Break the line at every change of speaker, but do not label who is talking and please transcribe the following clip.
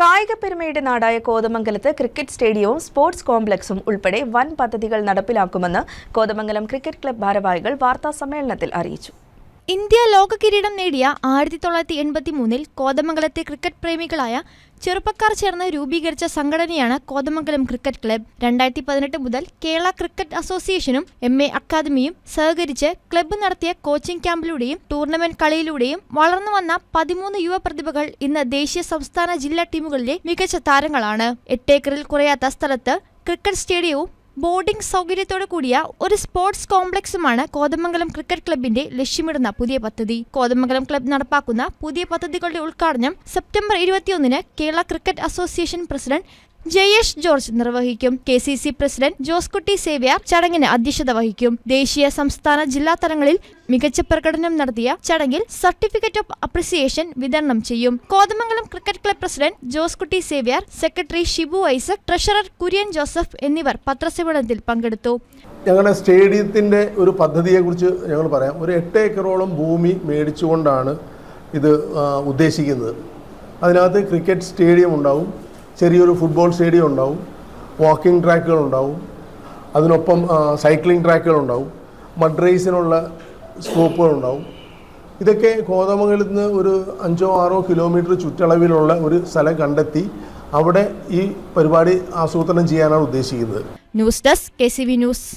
കായിക പെരുമയുടെ നാടായ കോതമംഗലത്ത് ക്രിക്കറ്റ് സ്റ്റേഡിയവും സ്പോർട്സ് കോംപ്ലക്സും ഉൾപ്പെടെ വൻ പദ്ധതികൾ നടപ്പിലാക്കുമെന്ന് കോതമംഗലം ക്രിക്കറ്റ് ക്ലബ് ഭാരവാഹികൾ വാർത്താ സമ്മേളനത്തിൽ അറിയിച്ചു.
ഇന്ത്യ ലോക കിരീടം നേടിയ ആയിരത്തി തൊള്ളായിരത്തി എൺപത്തി മൂന്നിൽ കോതമംഗലത്തെ ക്രിക്കറ്റ് പ്രേമികളായ ചെറുപ്പക്കാർ ചേർന്ന് രൂപീകരിച്ച സംഘടനയാണ് കോതമംഗലം ക്രിക്കറ്റ് ക്ലബ്. രണ്ടായിരത്തി പതിനെട്ട് മുതൽ കേരള ക്രിക്കറ്റ് അസോസിയേഷനും എം എ അക്കാദമിയും സഹകരിച്ച് ക്ലബ്ബ് നടത്തിയ കോച്ചിംഗ് ക്യാമ്പിലൂടെയും ടൂർണമെന്റ് കളിയിലൂടെയും വളർന്നു വന്ന പതിമൂന്ന് യുവ പ്രതിഭകൾ ഇന്ന് ദേശീയ സംസ്ഥാന ജില്ലാ ടീമുകളിലെ മികച്ച താരങ്ങളാണ്. എട്ടേക്കറിൽ കുറയാത്ത സ്ഥലത്ത് ക്രിക്കറ്റ് സ്റ്റേഡിയവും ബോർഡിംഗ് സൗകര്യത്തോടു കൂടിയ ഒരു സ്പോർട്സ് കോംപ്ലക്സുമാണ് കോതമംഗലം ക്രിക്കറ്റ് ക്ലബിന്റെ ലക്ഷ്യമിടുന്ന പുതിയ പദ്ധതി. കോതമംഗലം ക്ലബ് നടപ്പാക്കുന്ന പുതിയ പദ്ധതികളുടെ ഉദ്ഘാടനം സെപ്റ്റംബർ ഇരുപത്തിയൊന്നിന് Kerala cricket association president Jayesh George നിർവഹിക്കും. K C C president Joskutty Xavier ചടങ്ങിന് അധ്യക്ഷത വഹിക്കും. ദേശീയ സംസ്ഥാന ജില്ലാ തലങ്ങളിൽ മികച്ച പ്രകടനം നടത്തിയ ചടങ്ങിൽ സർട്ടിഫിക്കറ്റ് ഓഫ് അപ്രിസിയേഷൻ വിതരണം ചെയ്യും. Kothamangalam cricket club president Joskutty Xavier secretary Shibu Isaac treasurer Kurian Joseph എന്നിവർ പത്രസമ്മേളനത്തിൽ പങ്കെടുത്തു.
ഞങ്ങളുടെ സ്റ്റേഡിയത്തിന്റെ ഒരു പദ്ധതിയെക്കുറിച്ച് ഞങ്ങൾ പറയാം. ഒരു എട്ട് ഏക്കറോളം ഭൂമി മേടിച്ചുകൊണ്ടാണ് ഇത് ഉദ്ദേശിക്കുന്നത്. അതിനകത്ത് ക്രിക്കറ്റ് സ്റ്റേഡിയം ഉണ്ടാവും. ചെറിയൊരു ഫുട്ബോൾ സ്റ്റേഡിയം ഉണ്ടാവും. വാക്കിംഗ് ട്രാക്കുകൾ ഉണ്ടാവും. അതിനൊപ്പം സൈക്ലിംഗ് ട്രാക്കുകൾ ഉണ്ടാവും. മഡ് റേസിനുള്ള സ്കോപ്പുകൾ ഉണ്ടാവും. ഇതൊക്കെ കോതമംഗലത്ത് നിന്ന് ഒരു അഞ്ചോ ആറോ കിലോമീറ്റർ ചുറ്റളവിലുള്ള ഒരു സ്ഥലം കണ്ടെത്തി അവിടെ ഈ പരിപാടി ആസൂത്രണം ചെയ്യാനാണ് ഉദ്ദേശിക്കുന്നത്.
News desk K news